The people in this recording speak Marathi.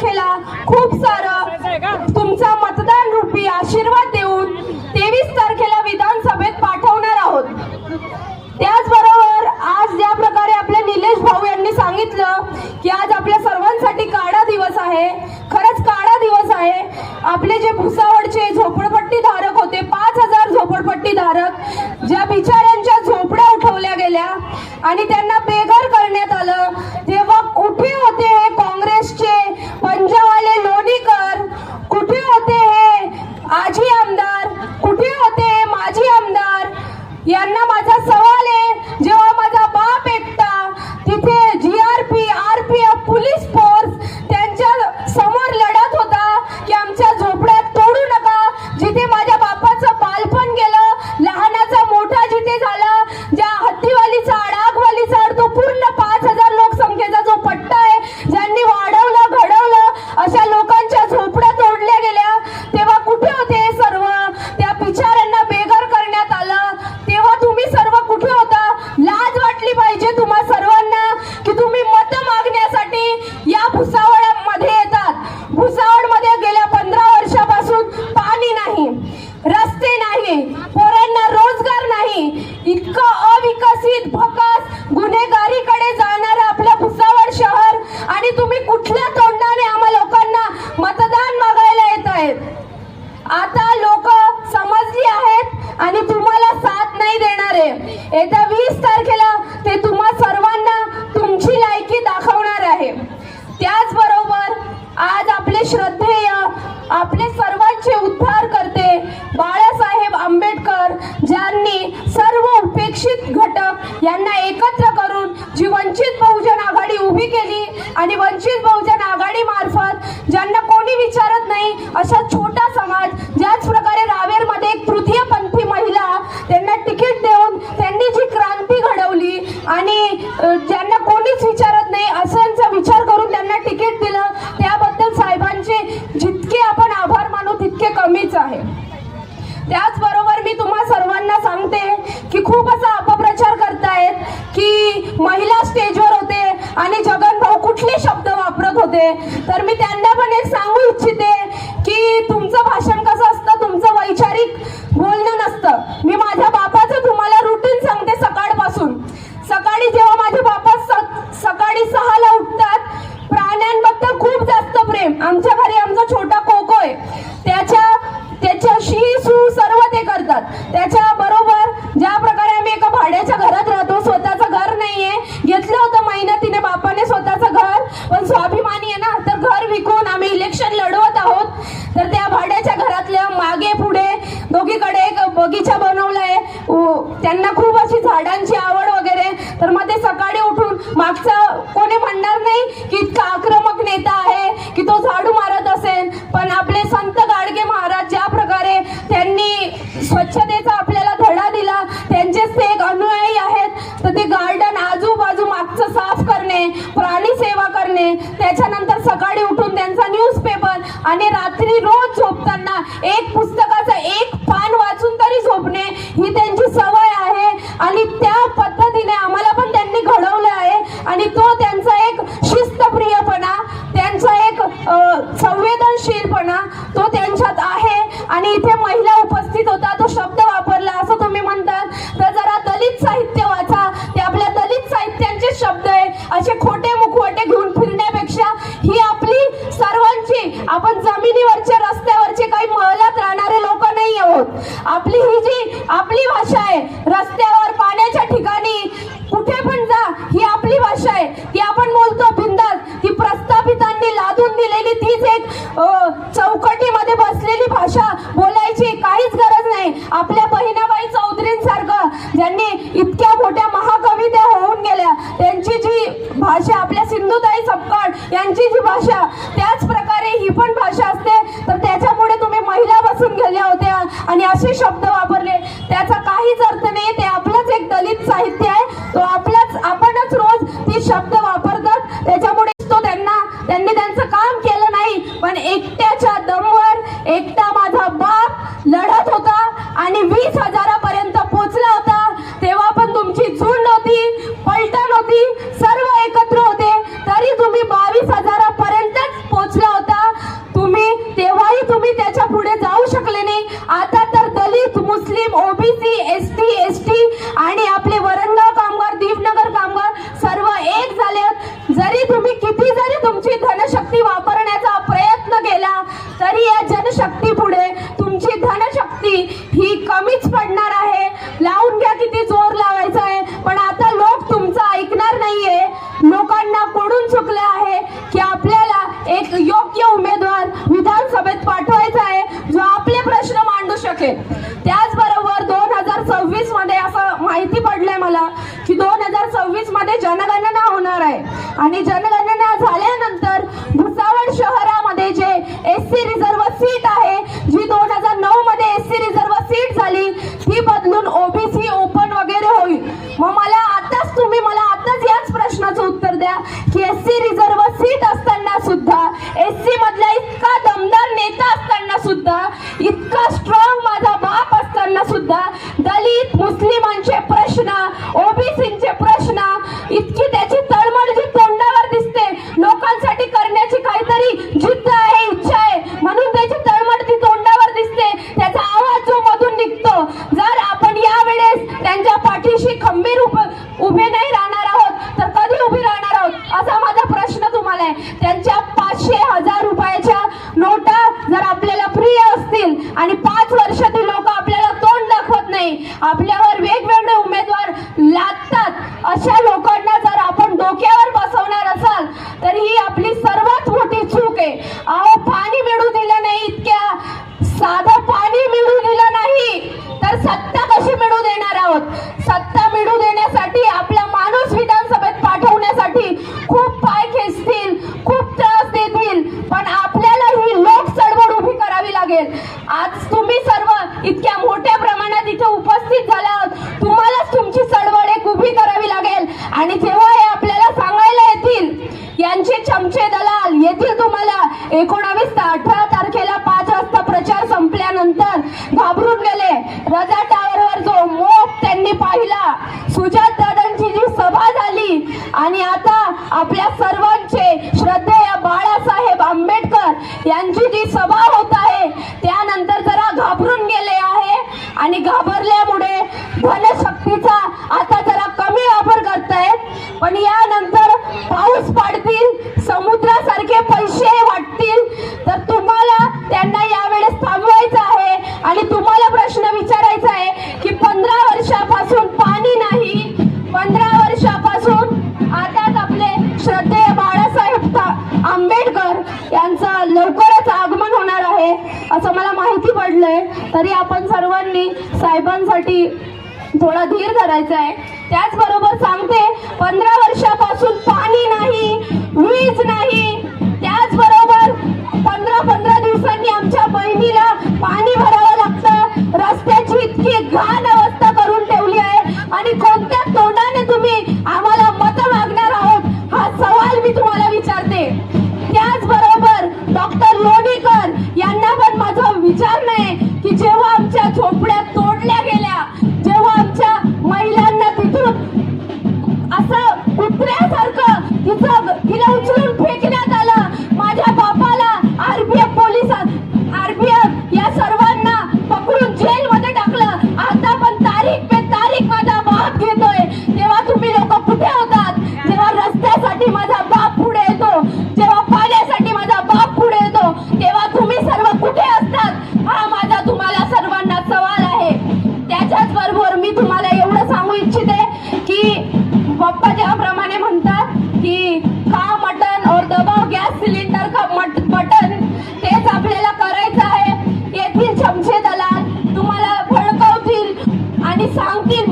तारखेला खूप सारं तुमचा मतदान रूपी आशीर्वाद देऊन तेवीस तारखेला विधानसभेत पाठवणार आहोत. त्याचबरोबर आज ज्या प्रकारे आपले निलेश भाऊ यांनी सांगितलं की आज आपल्या सर्वांसाठी काळा दिवस आहे. श्रद्धेय आपले सर्वांचे उद्धार करते बाळासाहेब आंबेडकर ज्यांनी सर्व उपेक्षित घटक यांना एकत्र करून जी वंचित बहुजन आघाडी उभी केली आणि वंचित बहुजन आघाडी मार्फत ज्यांना कोणी विचारत नाही अशा होते. तर मी त्यांना पण एक सांगू इच्छिते. यांची जी भाषा त्याच प्रकारे ही पण भाषा असते. तर त्याच्यामुळे तुम्ही महिला बसून गेल्या होत्या आणि असे शब्द वापरले. त्याचा काहीच अर्थ नाही ते आपलंच एक दलित साहित्य आहे. तो आपलाच आपणच रोज ती शब्द वापरतात. त्याच्यामुळे तो त्यांना त्यांनी त्यांचं काम केलं नाही. पण एकट्याच्या दमवर एकटा मुस्लिम OBC S T S T आणि आपले वरणगाव कामगार दीपनगर कामगार सर्व एक झाले. जरी तुम्ही किती जरी तुमची धनशक्ती वापरण्याचा प्रयत्न केला तरी या जनशक्ती मध्ये जनगणना होणार आहे. आणि जनगणना झाल्यानंतर भुसावळ शहरामध्ये जे एस सी रिझर्व सीट आहे जी दोन हजार नऊ मध्ये एस सी रिझर्व सीट झाली ती बदलून ओबीसी ओपन वगैरे होईल. मग मला आताच तुम्ही मला आताच याच प्रश्नाचं उत्तर द्या की एस सी रिझर्व सीट असताना सुद्धा एस सी मधला इतका दमदार नेता असताना सुद्धा इतका स्ट्रॉंग माझा बाप असताना सुद्धा दलित मुस्लिमांचे प्रश्न ओबीसीचे प्रश्न इतकी त्याची तळमळ जी तोंडावर दिसते लोकांसाठी करण्याची काहीतरी जिद्द आहे इच्छा आहे म्हणून त्याची तळमळ ती तोंडावर दिसते त्याचा आवाज जो मधून निघतो जर आपण यावेळेस त्यांच्या पाठीशी खंबीर उभे उभे नाही राहणार आहोत तर कधी उभे राहणार आहोत असा माझा प्रश्न तुम्हाला आहे त्यांच्या पाचशे हजार रुपयाच्या नोटा जर आपल्याला प्रिय असतील आणि पाच वर्षातील लोक आपल्याला तोंड दाखवत नाही आपल्यावर वेगवेगळे उमेदवार लादतात अशा लोकांना जर आपण डोक्यावर बसवणार असाल तर ही आपली सर्वात मोठी चूक आहे अहो पाणी मिळू दिलं नाही इतक्या साधं पाणी मिळू दिलं नाही तर सत्ता कशी मिळू देणार आहोत सत्ता मिळू देण्यासाठी आपला माणूस विधानसभेत पाठवण्यासाठी खूप पाय खेचतील खूप त्रास देतील पण आपल्याला ही लोक चळवळ उभी करावी लागेल आज तुम्ही सर्व इतक्या मोठ्या प्रमाणात इथे उपस्थित झाला आहात तुम्हालाच तुमची चळवळ एक उभी करावी लागेल आणि जेव्हा हे आपल्याला सांगायला येतील. यांचे चमचे दलाल येतील तुम्हाला एकोणावीस अठरा तारखेला पाच वाजता प्रचार संपल्यानंतर घाबरून गेले. रजा टावरवर जो मोप त्यांनी पाहिला सुजात दादांची जी सभा झाली आणि आता आपल्या सर्वांचे श्रद्धेय बाळासाहेब आंबेडकर यांची जी सभा होत आहे त्यानंतर जरा घाबरून गेले आहे आणि घाबरल्यामुळे धनशक्तीचा आता वापर करतायत पण यानंतर पाऊस पाडतील समुद्रासारखे पैसे वाटतील. तर तुम्हाला त्यांना यावेळेस थांबवायचं आहे. आणि तुम्हाला प्रश्न विचारायचा आहे की पंधरा वर्षापासून पाणी नाही. पंधरा वर्षापासून आताच आपले श्रद्धेय बाळासाहेब आंबेडकर यांचं लवकरच आगमन होणार आहे असं मला माहिती पडलंय. तरी आपण सर्वांनी साहेबांसाठी थोडा धीर धरायचा आहे. त्याचबरोबर सांगते पंधरा वर्षापासून पाणी नाही वीज नाही. त्याचबरोबर पंधरा पंधरा दिवसांनी आमच्या बहिणीला पाणी भरावं लागतं. रस्त्याची इतकी घाण पप्पा ज्याप्रमाणे म्हणतात की का मटन और दबाव गॅस सिलेंडर का मट बटन तेच आपल्याला करायचं आहे येथील चमचे दलाल तुम्हाला भडकवतील आणि सांगतील